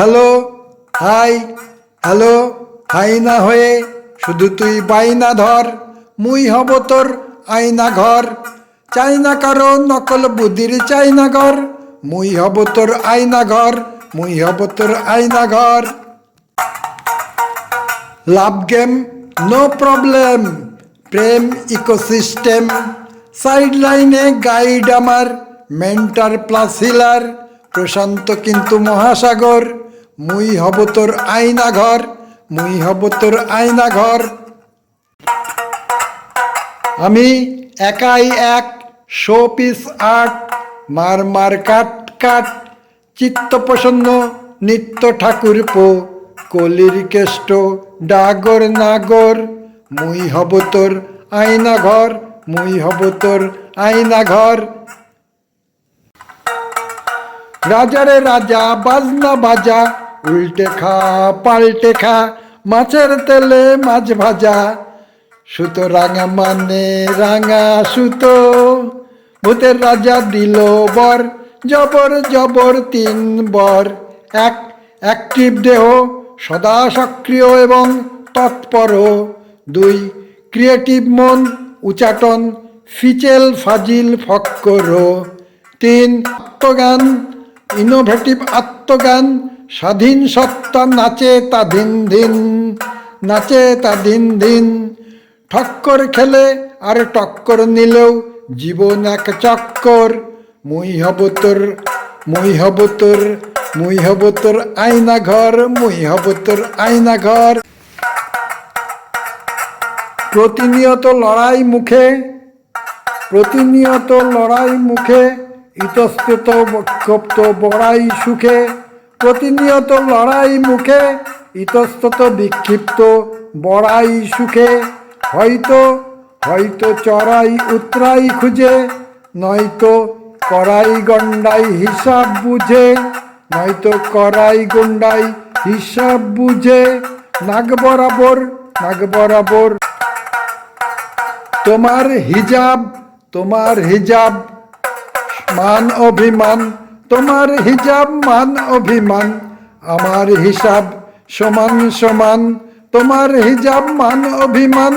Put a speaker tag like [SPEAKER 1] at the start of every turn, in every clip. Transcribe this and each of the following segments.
[SPEAKER 1] Hello, hi hello, high না হয়ে শুধু তুই বাইনা ধর, মুই হব তোর আয়না ঘর। চাই না কারও নকল বুদ্ধির চাই না ঘর, মুই হব তোর আয়না ঘর, মুই হব তোর আয়না ঘর। লাভ গেম, নো প্রবলেম, প্রেম ইকোসিস্টেম। সাইড লাইনে গাইড আমার, মেন্টার প্লাস হিলার, প্রশান্ত কিন্তু মহাসাগর। মুই হব তোর আয়না ঘর মুই হব তোর আয়না ঘর আমি একাই এক শো পিস আর্ট মার মার কাট কাট চিত্ত প্রসন্ন নিত্য ঠাকুর পো, কলির কেষ্ট, ডাগর নাগর। মুই হব তোর আয়না ঘর মুই হব তোর আয়না ঘর রাজারে রাজা, বাজনা বাজা উল্টে খা, পাল্টে খা, মাছের তেলে মাছ ভাজা। সুতো রাঙা মানে রাঙা সুতো। ভূতের রাজা দিল বর, জবর জবর তিন বর। এক, অ্যাক্টিভ দেহ, সদা সক্রিয় এবং তৎপর। দুই, ক্রিয়েটিভ মন, উচাটন, ফিচেল, ফাজিল, ফক্কর। তিন, আত্মজ্ঞান ইনোভেটিভ আত্মজ্ঞান স্বাধীন সত্তা নাচে তা দিন দিন, নাচে তা দিন দিন। ঠক্কর খেলে আর টক্কর নিলেও জীবন এক চক্কর। মুই হব তোর, মুই হব তোর, মুই হব তোর আয়না ঘর, মুই হব তোর আয়না ঘর। প্রতিনিয়ত লড়াই মুখে, প্রতিনিয়ত লড়াই মুখে, ইতস্তত ক্ষপ্ত বড়াই সুখে। প্রতিনিয়ত লড়াই মুখে, ইতস্তত বিক্ষিপ্ত বড়াই সুখে। হয়তো হয়তো চড়াই উতরাই খুঁজে, নয়তো করাই গন্ডাই হিসাব বুঝে, নয়তো করাই গন্ডাই হিসাব বুঝে, নাগ বরাবর নাগ বরাবর। তোমার হিজাব তোমার হিজাব, মান অভিমান তোমার হিজাব মান অভিমান, আমার হিসাব সমান সমান। তোমার হিজাব মান অভিমান,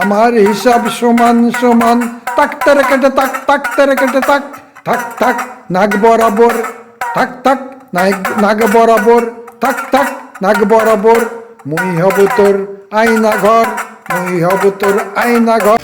[SPEAKER 1] আমার হিসাব সমান সমান। তাক তারে কেটে তাক তাক তারে কেটে তাক থাক থাক নাগ বরাবর। থাক থাক নাগ বরাবর। থাক থাক নাগ বরাবর। মুই হব তোর আয়না ঘর, মুই হব তোর আয়না ঘর।